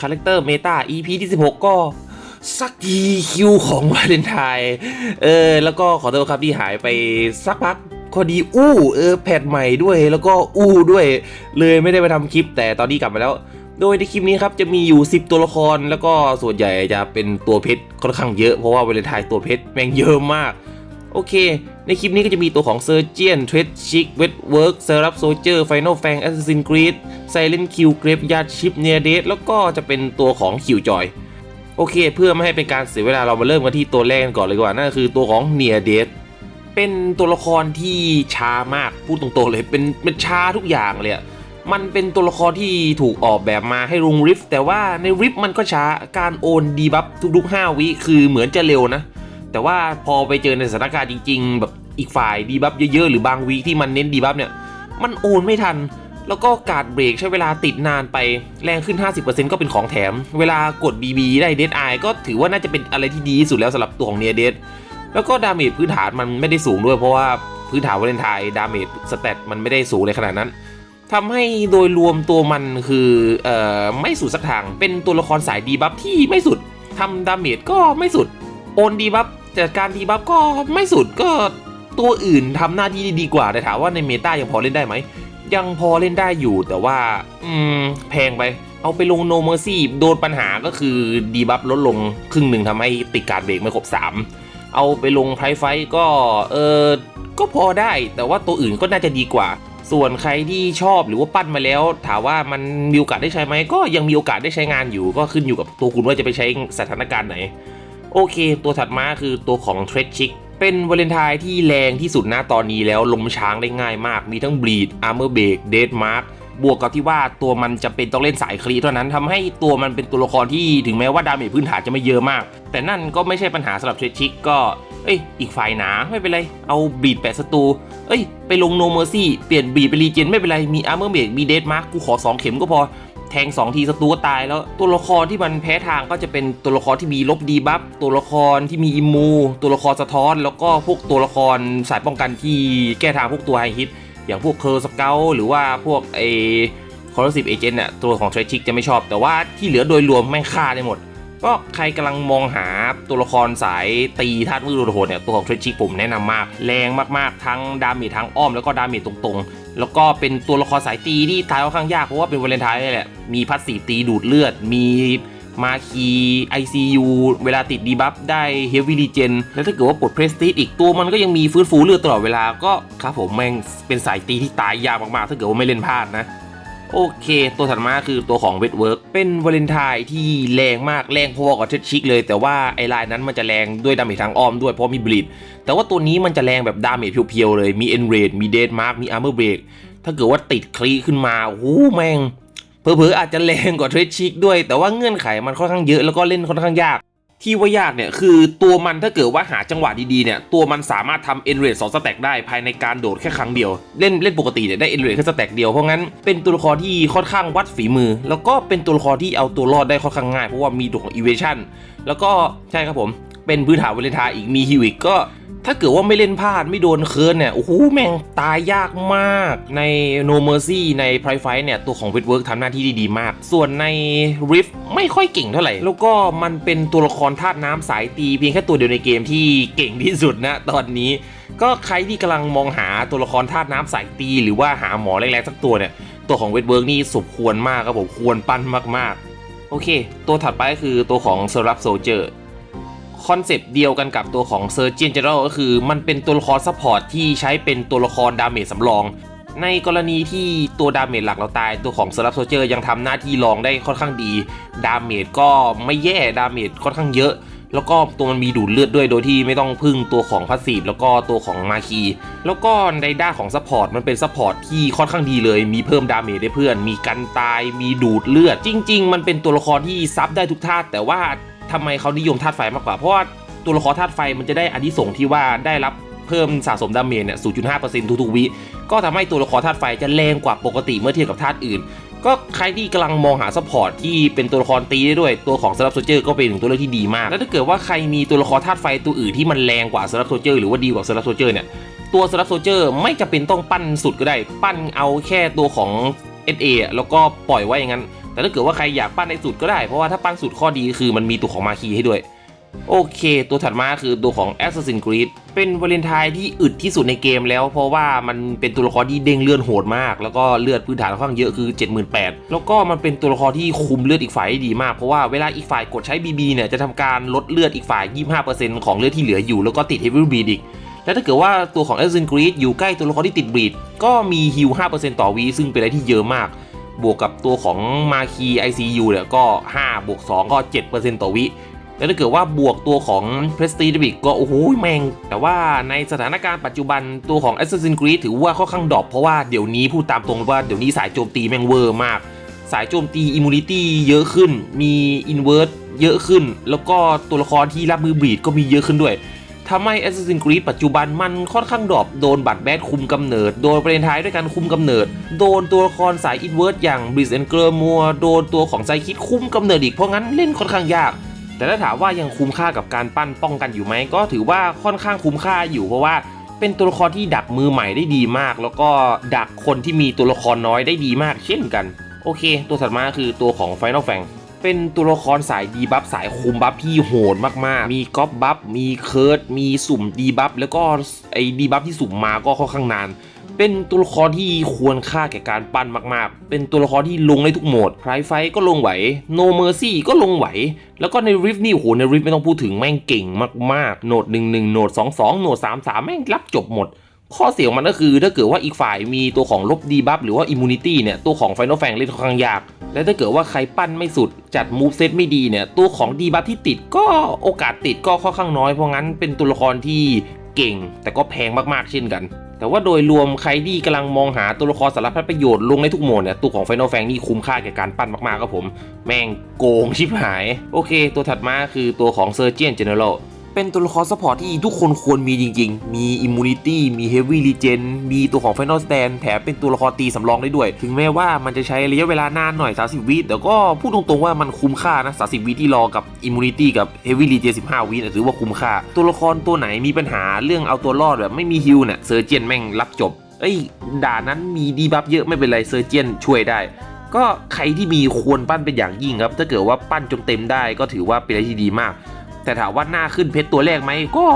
คาแรคเตอร์เมตา EP ที่16 ก็สักทีคิวของวาเลนไทน์เออ แล้วก็ขอโทษครับที่หายไปสักพักพอดีอู้เออแพทใหม่ด้วยแล้วก็อู้ด้วย เลยไม่ได้ไปทำคลิป แต่ตอนนี้กลับมาแล้ว โดยในคลิปนี้ครับจะมีอยู่ 10 ตัวละครแล้วก็ส่วนใหญ่จะเป็นตัวเพชรค่อนข้างเยอะเพราะว่าเวลนไทน์ตัวเพชรแม่งเยอะมาก โอเค ในคลิปนี้ก็จะมีตัวของเซอร์เจียนเทรดชิกเวทเวิร์กเซอร์รับโซเจอร์ไฟนอลแฟงแอสซินกรีดไซเลนคิวเกรฟยาชิปเนียเดสแล้วก็จะเป็นตัวของคิวจอยโอเค เพื่อไม่ให้เป็นการเสียเวลาเรามาเริ่มกันที่ตัวแรกกันก่อนเลยดีกว่านั่นก็คือตัวของเนียเดสเป็นตัวละครที่ช้ามากพูดตรงๆเลยเป็นเป็นช้าทุกอย่างเลยมันเป็นตัวละครที่ถูกออกแบบมาให้รุงริฟแต่ว่าในริฟมันก็ช้าการโอนดีบัฟทุกๆ 5 วิคือเหมือนจะเร็วนะ แต่ว่าพอไปเจอในสถานการณ์จริง ๆ แบบอีกฝ่ายดีบัฟเยอะๆ หรือบางวีคที่มันเน้นดีบัฟเนี่ย มันโอนไม่ทัน แล้วก็การเบรกใช้เวลาติดนานไปแรงขึ้น 50%ก็เป็นของแถม เวลากด BB ได้เดดไอก็ถือว่าน่าจะเป็นอะไรที่ดีที่สุดแล้วสำหรับตัวของเนียเดดแล้วก็ดาเมจพื้นฐานมันไม่ได้สูงด้วยเพราะว่าพื้นฐานวาเลนไทน์ดาเมจสเตตมันไม่ได้สูงในขนาดนั้นทำให้โดยรวมตัวมันคือเอ่อไม่สุดสักทางเป็นตัวละครสายดีบัฟที่ไม่สุดทำดาเมจก็ไม่สุดโอนดีบัฟ จัดการดีบัฟก็ไม่สุดก็ตัวอื่นทำหน้าที่ด้ดีกว่าแต่ถามว่าในเมตายังพอเล่นได้ไหม ยังพอเล่นได้อยู่แต่ว่า อืม แพงไป เอาไปลงโนเมอร์ซี่โดนปัญหาก็คือดีบัฟลดลงครึ่งหนึ่งทำให้ติดการเบรกไม่ครบ 3 เอาไปลงไพรไฟก็เออก็พอได้ แต่ว่าตัวอื่นก็น่าจะดีกว่า ส่วนใครที่ชอบหรือว่าปั้นมาแล้ว ถามว่ามันมีโอกาสได้ใช้ไหมก็ยังมีโอกาสได้ใช้งานอยู่ ก็ขึ้นอยู่กับตัวคุณว่าจะไปใช้สถานการณ์ไหน โอเค ตัวถัดมาคือตัวของเทรดชิกเป็นวาเลนไทน์ที่แรงที่สุดนะตอนนี้แล้วลมช้างได้ง่ายมาก มีทั้งบลีดอาร์เมอร์เบรกเดดมาร์กบวกกับที่ว่าตัวมันจะเป็นต้องเล่นสายคลีเท่านั้นทำให้ตัวมันเป็นตัวละครที่ถึงแม้ว่าดาเมจพื้นฐานจะไม่เยอะมาก แต่นั่นก็ไม่ใช่ปัญหาสำหรับเทรดชิกก็เอ้ย อีกฝ่ายหนาไม่เป็นไร เอาบีดแปะศัตรู เอ้ย ไปลงโนเมอร์ซี่ เปลี่ยนบีดเป็นรีเจนไม่เป็นไร มีอาร์เมอร์เบรกมีเดดมาร์กูขอ 2 เข็มก็พอ แทง 2 ทีศัตรูก็ตายแล้วตัวละครที่มันแพ้ทางก็จะเป็นตัวละครที่มีลบดีบัฟตัวละครที่มีอิมู ตัวละครสะท้อน แล้วก็พวกตัวละครสายป้องกันที่แก้ทางพวกตัวไฮฮิตอย่างพวกเคอร์สเกลหรือว่าพวกไอคอร์สิบเอเจนต์เนี่ยตัวของเทรชิกจะไม่ชอบ แต่ว่าที่เหลือโดยรวมแม่ฆ่าได้หมด ก็ใครกำลังมองหาตัวละครสายตีธาตุมืดโหดเนี่ยตัวของเทรชิกผมแนะนำมาก แรงมากๆ ทั้งดาเมจทั้งอ้อมแล้วก็ดาเมจตรงๆ แล้วก็เป็นตัวละครสายตีที่ตายค่อนข้างยาก เพราะว่าเป็นวาเลนไทน์นี่แหละ มีพัสสีตีดูดเลือด มีมาคี ICU เวลาติดดีบัฟได้เฮฟวี่รีเจนแล้วถ้าเกิดว่าปลดเพรสติอีกตัวมันก็ยังมีฟื้นฟูเลือดตลอดเวลาก็ครับผมแม่งเป็นสายตีที่ตายยากมากๆ ถ้าเกิดว่าไม่เล่นพลาดนะ โอเค ตัวถัดมาคือตัวของเวทเวิร์กเป็นวาเลนไทน์ที่แรงมากแรงพอๆกับเทชชิกเลย แต่ว่าไอไลายนั้นมันจะแรงด้วยดาเมจทางอ้อมด้วยเพราะมีบลีดแต่ว่าตัวนี้มันจะแรงแบบดาเมจเพียวๆเลยมีเอ็นเรดมีเดดมาร์กมีอาร์เมอร์เบรกถ้าเกิดว่าติดคลีขึ้นมาโอ้โหแม่งเผลอๆอาจจะแรงกว่าเทรชชิกด้วย แต่ว่าเงื่อนไขมันค่อนข้างเยอะแล้วก็เล่นค่อนข้างยาก ที่ว่ายากเนี่ยคือตัวมันถ้าเกิดว่าหาจังหวะดีๆเนี่ยตัวมันสามารถทำเอ็นเรทสองสแต็กได้ภายในการโดดแค่ครั้งเดียว เล่นเล่นปกติเนี่ยได้เอ็นเรทแค่สแต็กเดียวเพราะงั้นเป็นตัวละครที่ค่อนข้างวัดฝีมือ แล้วก็เป็นตัวละครที่เอาตัวรอดได้ค่อนข้างง่ายเพราะว่ามีตัวของอีเวชั่นแล้วก็ใช่ครับผมเป็นพื้นฐานเวลนทาอีกมีฮิวิกก็ ถ้าเกิดว่าไม่เล่นพลาดไม่โดนเคิร์นเนี่ย โอ้โห แม่งตายยากมากใน No Mercy ใน p r i ไฟเนี่ย ตัวของ w e t w o r k ทำหน้าที่ด้ดีมาก ส่วนใน Rift ไม่ค่อยเก่งเท่าไหร่ แล้วก็มันเป็นตัวละครธาตุน้ำสายตี เพียงแค่ตัวเดียวในเกมที่เก่งที่สุดนะตอนนี้ ก็ใครที่กำลังมองหาตัวละครธาตุน้ำสายตี หรือว่าหาหมอแรงๆสักตัวเนี่ย ตัวของ w e t w o r k นี่สมควรมากครับผมควรปั้นมากๆ โอเค ตัวถัดไปก็คือตัวของ s e r a p Soldier คอนเซปต์เดียวกันกับตัวของ Surgeon General ก็คือ มันเป็นตัวละครซัพพอร์ตที่ใช้เป็นตัวละครดาเมจสำรอง ในกรณีที่ตัวดาเมจหลักเราตายตัวของ s e r a p Soldier ยังทำหน้าที่รองได้ค่อนข้างดี ดาเมจก็ไม่แย่ดาเมจค่อนข้างเยอะ แล้วก็ตัวมันมีดูดเลือดด้วยโดยที่ไม่ต้องพึ่งตัวของพาสซีฟแล้วก็ตัวของมาคีแล้วก็ในด้านของซัพพอร์ตมันเป็นซัพพอร์ตที่ค่อนข้างดีเลย มีเพิ่มดาเมจได้เพื่อน มีกันตายมีดูดเลือด จริง ๆ มันเป็นตัวละครที่ซับได้ทุกธาแต่ว่า ทำไมเขานิยมธาตุไฟมากกว่า เพราะว่าตัวละครธาตุไฟมันจะได้อนิสงส์ที่ว่าได้รับเพิ่มสะสมดาเมจเนี่ย 0.5%ทุกๆวิ ก็ทำให้ตัวละครธาตุไฟจะแรงกว่าปกติเมื่อเทียบกับธาตุอื่น ก็ใครที่กำลังมองหาซัพพอร์ตที่เป็นตัวละครตีได้ด้วย ตัวของสลับโซเจอร์ก็เป็นหนึ่งตัวเลือกที่ดีมาก แล้วถ้าเกิดว่าใครมีตัวละครธาตุไฟตัวอื่นที่มันแรงกว่าสลับโซเจอร์หรือว่าดีกว่าสลับโซเจอร์เนี่ย ตัวสลับโซเจอร์ไม่จำเป็นต้องปั้นสุดก็ได้ ปั้นเอาแค่ตัวของ SA แล้วก็ปล่อยไว้อย่างนั้น แต่ถ้าเกิดว่าใครอยากปั้นในสุดก็ได้ เพราะว่าถ้าปั้นสุดข้อดีคือมันมีตัวของมาคีให้ด้วย โอเค ตัวถัดมาคือตัวของ Assassin's Creed เป็นวาเลนไทน์ที่อึดที่สุดในเกมแล้ว เพราะว่ามันเป็นตัวละครที่เด้งเลือดโหดมาก แล้วก็เลือดพื้นฐานค่อนข้างเยอะคือ 78,000แล้วก็มันเป็นตัวละครที่คุมเลือดอีกฝ่ายได้ดีมาก เพราะว่าเวลาอีกฝ่ายกดใช้ BB เนี่ยจะทำการลดเลือดอีกฝ่าย 25%ของเลือดที่เหลืออยู่ แล้วก็ติด Heavy Bleed อีกและถ้าเกิดว่าตัวของ Assassin's Creed อยู่ใกล้ตัวละครที่ติดบีดก็มีฮิล5%ต่อวีซึ่งเป็นอะไรที่เยอะมาก บวกกับตัวของมาคี ICU เนี่ยก็ 5 บวก 2 ก็ 7%ต่อวิ แล้วถ้าเกิดว่าบวกตัวของ Prestige d e b i c ก็ โอ้โห แมง แต่ว่าในสถานการณ์ปัจจุบันตัวของ Assassin's Creed ถือว่าค่อนข้างดรอปเพราะว่าเดี๋ยวนี้พูดตามตรงว่าเดี๋ยวนี้สายโจมตีแม่งเวอร์มาก สายโจมตี Immunity เยอะขึ้น มี Invert เยอะขึ้น แล้วก็ตัวละครที่รับมือบีดก็มีเยอะขึ้นด้วย ทำให้ Assassin's Creed ปัจจุบันมันค่อนข้างดรอปโดนบัตรแบดคุมกำเนิด โดนประเด็นท้ายด้วยการคุมกำเนิด โดนตัวละครสายอินเว r ร์สอย่าง b r i z and g r e r m o r โดนตัวของไซคิดคุมกำเนิดอีกเพราะงั้นเล่นค่อนข้างยากแต่ถ้าถามว่ายังคุ้มค่ากับการปั้นป้องกันอยู่ไหมก็ถือว่าค่อนข้างคุ้มค่าอยู่เพราะว่าเป็นตัวละครที่ดักมือใหม่ได้ดีมาก แล้วก็ดักคนที่มีตัวละครน้อยได้ดีมากเช่นกัน โอเค ตัวถัดมาคือตัวของ Final Fang เป็นตัวละครสายดีบัฟสายคุมบัฟที่โหดมากๆ มีก๊อปบัฟ มีเคิร์ด มีสุ่มดีบัฟ แล้วก็ไอ้ดีบัฟที่สุ่มมาก็ค่อนข้างนาน เป็นตัวละครที่ควรค่าแก่การปั้นมากๆ เป็นตัวละครที่ลงได้ทุกโหมดไพรไฟก็ลงไหว No Mercy ก็ลงไหว แล้วก็ในริฟนี่โอ้โหในริฟไม่ต้องพูดถึงแม่งเก่งมากๆ โหนด 11 โหนด 22 โหนด 33 แม่งรับจบหมด ข้อเสียของมันก็คือถ้าเกิดว่าอีกฝ่ายมีตัวของลบดีบัฟหรือว่าอิมมูนิตี้เนี่ยตัวของ Final Fang เล่นค่อนข้างยาก และถ้าเกิดว่าใครปั้นไม่สุดจัดมูฟเซตไม่ดีเนี่ยตัวของดีบัฟที่ติดก็โอกาสติดก็ค่อนข้างน้อยเพราะงั้นเป็นตัวละครที่เก่ง แต่ก็แพงมากๆเช่นกัน แต่ว่าโดยรวมใครที่กำลังมองหาตัวละครสารพัดประโยชน์ลงในทุกโหมดเนี่ยตัวของ Final f a n นี่คุ้มค่าแก่การปั้นมากๆครับผม แม่งโกงชิบหาย โอเค ตัวถัดมาคือตัวของ Surgeon General เป็นตัวละครซัพพอร์ตที่ทุกคนควรมีจริง ๆ มี Immunity มี Heavy Regen มีตัวของ Final Stand แถมเป็นตัวละครตีสำรองได้ด้วย ถึงแม้ว่ามันจะใช้ระยะเวลานานหน่อย 30 วิแต่ก็พูดตรงๆว่ามันคุ้มค่านะ 30 วิที่รอกับ Immunity กับ Heavy Regen 15 วินถือว่าคุ้มค่า ตัวละครตัวไหนมีปัญหาเรื่องเอาตัวรอดแบบไม่มีฮิลเนี่ยเซอร์เจียนแม่งรับจบ เอ้ยด่านนั้นมีดีบัฟเยอะไม่เป็นไรเซอร์เจียนช่วยได้ก็ใครที่มีควรปั้นเป็นอย่างยิ่งครับ ถ้าเกิดว่าปั้นจนเต็มได้ก็ถือว่าเป็นอะไรที่ดีมาก แต่ถามว่าหน้าขึ้นเพชรตัวแรกไหมก็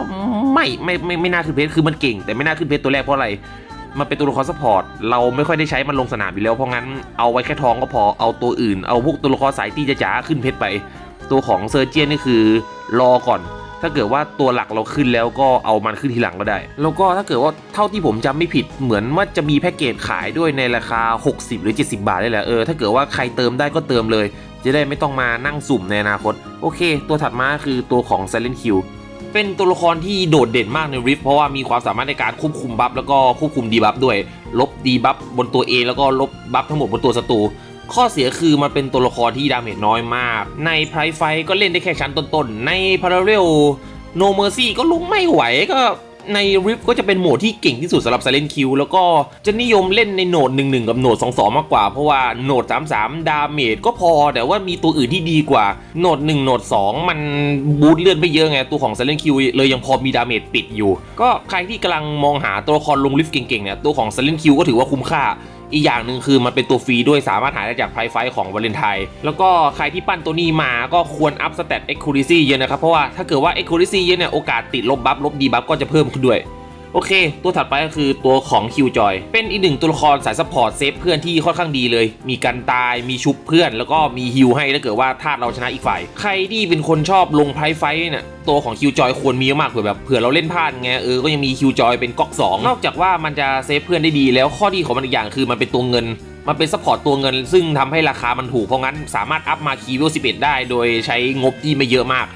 ไม่ไม่ไม่ไม่น่าขึ้นเพชรคือมันเก่ง แต่ไม่น่าขึ้นเพชรตัวแรกเพราะอะไรมันเป็นตัวละครซัพพอร์ตเราไม่ค่อยได้ใช้มันลงสนามอยู่แล้วเพราะงั้นเอาไว้แค่ทองก็พอเอาตัวอื่น เอาพวกตัวละครสายตีจ๋าขึ้นเพชรไป ตัวของเซอร์เจียนนี่คือรอก่อน ถ้าเกิดว่าตัวหลักเราขึ้นแล้วก็เอามันขึ้นทีหลังก็ได้ แล้วก็ถ้าเกิดว่าเท่าที่ผมจำไม่ผิดเหมือนว่าจะมีแพ็กเกจขายด้วยในราคา 60 หรือ 70 บาทได้แหละเออถ้าเกิดว่าใครเติมได้ก็เติมเลย จะได้ไม่ต้องมานั่งสุ่มในอนาคต โอเค ตัวถัดมาคือตัวของ Silent Hill เป็นตัวละครที่โดดเด่นมากในริฟเพราะว่ามีความสามารถในการควบคุมบัฟแล้วก็ควบคุมดีบัฟด้วย ลบดีบัฟบนตัวเองแล้วก็ลบบัฟทั้งหมดบนตัวศัตรูข้อเสียคือมันเป็นตัวละครที่ดาเมจน้อยมาก ในไพรไฟก็เล่นได้แค่ชั้นต้นๆ ในพาราเรลโนเมอร์ซี่ก็ลงไม่ไหวก็ ในริฟก็จะเป็นโหมดที่เก่งที่สุดสำหรับ Silent Q แล้วก็จะนิยมเล่นในโหนด1-1 กับโหนด2-2 มากกว่า เพราะว่าโหนด3-3 ดาเมจก็พอ แต่ว่ามีตัวอื่นที่ดีกว่าโหนด1โหนด2 มันบูทเลื่อนไปเยอะไง ตัวของ Silent Q เลยยังพอมีดาเมจปิดอยู่ ก็ใครที่กำลังมองหาตัวละครลงริฟเก่งๆเนี่ยตัวของ Silent Q ก็ถือว่าคุ้มค่า อีกอย่างหนึ่งคือมันเป็นตัวฟรีด้วยสามารถหาได้จากไพไฟของวาเลนไทน์แล้วก็ใครที่ปั้นตัวนี้มาก็ควรอัพสเตตเอ็กคูริซี่เยอะนะครับ เพราะว่าถ้าเกิดว่าเอ็กคูริซี่เยอะเนี่ยโอกาสติดลบบัฟลบดีบัฟก็จะเพิ่มขึ้นด้วย โอเค ตัวถัดไปก็คือตัวของคิวจอยเป็นอีกหนึ่งตัวละครสายซัพพอร์ตเซฟเพื่อนที่ค่อนข้างดีเลย มีกันตายมีชุบเพื่อน แล้วก็มีฮิวให้ถ้าเกิดว่าธาตุเราชนะอีกฝ่าย ใครที่เป็นคนชอบลงไพรไฟเนี่ยตัวของคิวจอยควรมีมากเผื่อแบบเผื่อเราเล่นพลาดไงเออก็ยังมีคิวจอยเป็นก๊อก2นอกจากว่ามันจะเซฟเพื่อนได้ดีแล้วข้อดีของมันอีกอย่างคือมันเป็นตัวเงินมันเป็นซัพพอร์ตตัวเงิน ซึ่งทำให้ราคามันถูกเพราะงั้นสามารถอัพมาคีวิล11 ได้ โดยใช้งบที่ไม่เยอะมาก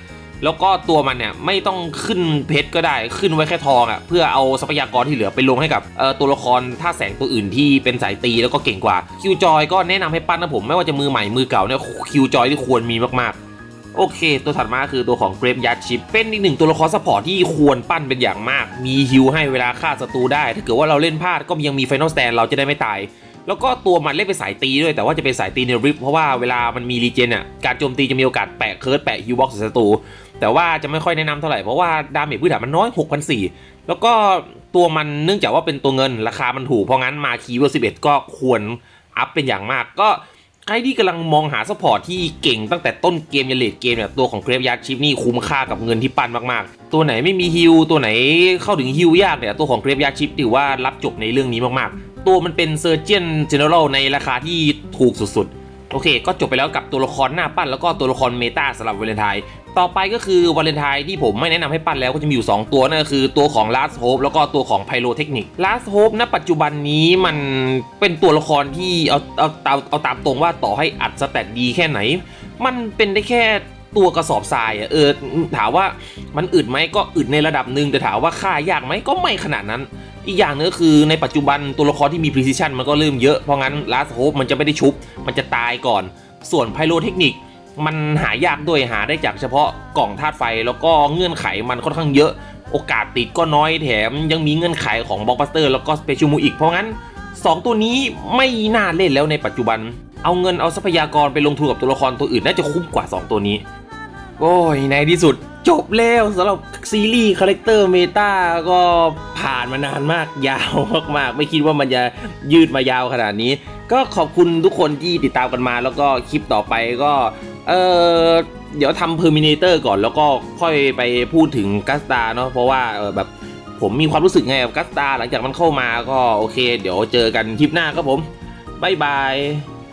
แล้วก็ตัวมันเนี่ยไม่ต้องขึ้นเพชรก็ได้ขึ้นไว้แค่ทองอะ่ะเพื่อเอาทรัพยากรที่เหลือไปลงให้กับตัวละครท่าแสงตัวอื่นที่เป็นสายตีแล้วก็เก่งกว่าคิวจอยก็แนะนำให้ปั้นนะผมไม่ว่าจะมือใหม่มือเก่าเนี่ยคิวจอยที่ควรมีมากๆโอเค ตัวถัดมาคือตัวของเกรฟยัดชิป เป็นอีกหนึ่งตัวละครซัพพอร์ตที่ควรปั้นเป็นอย่างมาก มีฮิวให้เวลาฆ่าศัตรูได้ ถ้าเกิดว่าเราเล่นพลาดก็ยังมีไฟนอลสแตนเราจะได้ไม่ตาย แล้วก็ตัวมันเล่นเป็นสายตีด้วย แต่ว่าจะเป็นสายตีในริฟเพราะว่าเวลามันมีรีเจนอะ การโจมตีจะมีโอกาสแปะเคิร์ดแปะฮิวบ็อกซ์ศัตรู แต่ว่าจะไม่ค่อยแนะนำเท่าไหร่เพราะว่าดาเมจพื้นฐานมันน้อย6,400 แล้วก็ตัวมันเนื่องจากว่าเป็นตัวเงินราคามันถูก เพราะงั้นมาคีเวล11ก็ควรอัพเป็นอย่างมาก ก็ใครที่กำลังมองหาซัพพอร์ตที่เก่งตั้งแต่ต้นเกมยันเลดเกมเนี่ยตัวของเกรฟยาร์ชิปนี่คุ้มค่ากับเงินที่ปั้นมากๆ ตัวไหนไม่มีฮิลตัวไหนเข้าถึงฮิลยากเนี่ยตัวของเกรฟยาร์ชิปถือว่ารับจบในเรื่องนี้มากๆ ตัวมันเป็นเซอร์เจียนเจเนอเรลในราคาที่ถูกสุดๆ โอเค ก็จบไปแล้วกับตัวละครหน้าปั้นแล้วก็ตัวละครเมตาสำหรับวาเลนไทน์ต่อไปก็คือวาเลนไทน์ที่ผมไม่แนะนำให้ปั้นแล้วก็จะมีอยู่ 2 ตัวนั่นก็คือตัวของ Last Hope แล้วก็ตัวของ Pyro Technic Last Hope ณปัจจุบันนี้มันเป็นตัวละครที่เอาเอาเอาเอาตามตรงว่าต่อให้อัดสแตทดีแค่ไหน มันเป็นได้แค่ ตัวกระสอบทรายอะเออถามว่ามันอึดไหมก็อึดในระดับหนึ่งแต่ถามว่าฆ่ายากไหมก็ไม่ขนาดนั้น อีกอย่างนึงก็คือในปัจจุบันตัวละครที่มี precision มันก็เริ่มเยอะเพราะงั้น last hope มันจะไม่ได้ชุบ มันจะตายก่อน ส่วน pyro technic มันหายากด้วยหาได้จากเฉพาะกล่องธาตุไฟแล้วก็เงื่อนไขมันค่อนข้างเยอะโอกาสติดก็น้อยแถมยังมีเงื่อนไขของบล็อกบัสเตอร์แล้วก็ special move อีกเพราะงั้น 2 ตัวนี้ไม่น่าเล่นแล้วในปัจจุบัน เอาเงินเอาทรัพยากรไปลงทุนกับตัวละครตัวอื่นน่าจะคุ้มกว่า 2 ตัวนี้ โอ้ยในที่สุดจบแล้วสำหรับซีรีส์คาแรคเตอร์เมตาก็ผ่านมานานมากยาวมากๆ ไม่คิดว่ามันจะยืดมายาวขนาดนี้ ก็ขอบคุณทุกคนที่ติดตามกันมา แล้วก็คลิปต่อไปก็เออเดี๋ยวทำเพอร์มินเตอร์ก่อนแล้วก็ค่อยไปพูดถึงกัสตาเนาะเพราะว่าแบบผมมีความรู้สึกไงกับกัสตาหลังจากมันเข้ามาก็โอเค เดี๋ยวเจอกันคลิปหน้าครับผมบ๊ายบาย